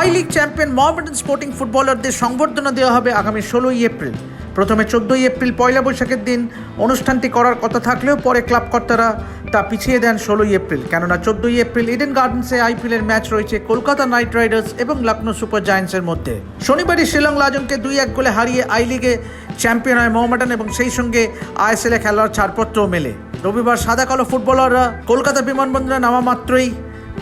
I League champion Mohammedan Sporting ফুটবলারদের সংবর্ধনা দেওয়া হবে আগামী ষোলোই এপ্রিল। প্রথমে চোদ্দোই এপ্রিল পয়লা বৈশাখের দিন অনুষ্ঠানটি করার কথা থাকলেও পরে ক্লাব কর্তারা তা পিছিয়ে দেন ষোলোই এপ্রিল। কেননা চোদ্দোই এপ্রিল ইডেন গার্ডেন্সে আইপিএলের ম্যাচ রয়েছে কলকাতা নাইট রাইডার্স এবং লখনৌ সুপার জায়ান্টসের মধ্যে। শনিবারই শিলং লাজনকে দুই এক গোলে হারিয়ে আই লিগে চ্যাম্পিয়ন হয় মোহামেডান এবং সেই সঙ্গে আইএসএলে খেলার ছাড়পত্রও মেলে। রবিবার সাদা কালো ফুটবলাররা কলকাতা বিমানবন্দরে নামা মাত্রই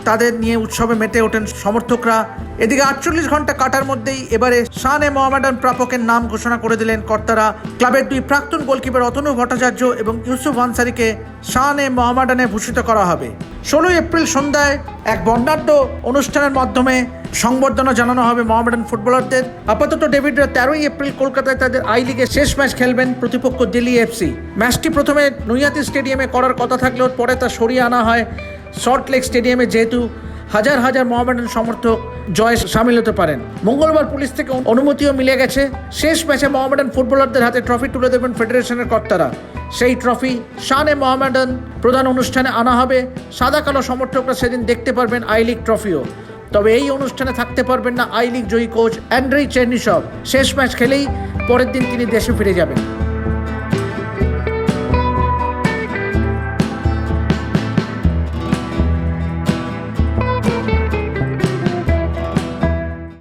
তাদের নিয়ে উৎসবে মেতে ওঠেন সমর্থকরা। এদিকে আটচল্লিশ ঘণ্টা কাটার মধ্যেই এবারে শান এ মোহামেডান প্রাপকের নাম ঘোষণা করে দিলেন কর্তারা। ক্লাবের দুই প্রাক্তন গোলকিপার অতনু ভট্টাচার্য এবং ইউসুফ আনসারিকে শান এ মোহামেডানে ভূষিত করা হবে। ষোলোই এপ্রিল সন্ধ্যায় এক বর্ণাঢ্য অনুষ্ঠানের মাধ্যমে সংবর্ধনা জানানো হবে মোহামেডান ফুটবলারদের। আপাতত ডেভিডরা তেরোই এপ্রিল কলকাতায় তাদের আই লিগে শেষ ম্যাচ খেলবেন প্রতিপক্ষ দিল্লি এফসি। ম্যাচটি প্রথমে নৈয়াতি স্টেডিয়ামে করার কথা থাকলেও পরে তা সরিয়ে আনা হয় সল্ট লেক স্টেডিয়ামে যেহেতু হাজার হাজার মোহামেডান সমর্থক জয়ে সামিল হতে পারেন। মঙ্গলবার পুলিশ থেকে অনুমতিও মিলে গেছে। শেষ ম্যাচে মোহামেডান ফুটবলারদের হাতে ট্রফি তুলে দেবেন ফেডারেশনের কর্তারা। সেই ট্রফি শানে মোহামেডান প্রধান অনুষ্ঠানে আনা হবে। সাদা কালো সমর্থকরা সেদিন দেখতে পারবেন আই লিগ ট্রফিও। তবে এই অনুষ্ঠানে থাকতে পারবেন না আই লিগ জয়ী কোচ অ্যান্ড্রেই চেন্নিসব শেষ ম্যাচ খেলেই পরের দিন তিনি দেশে ফিরে যাবেন।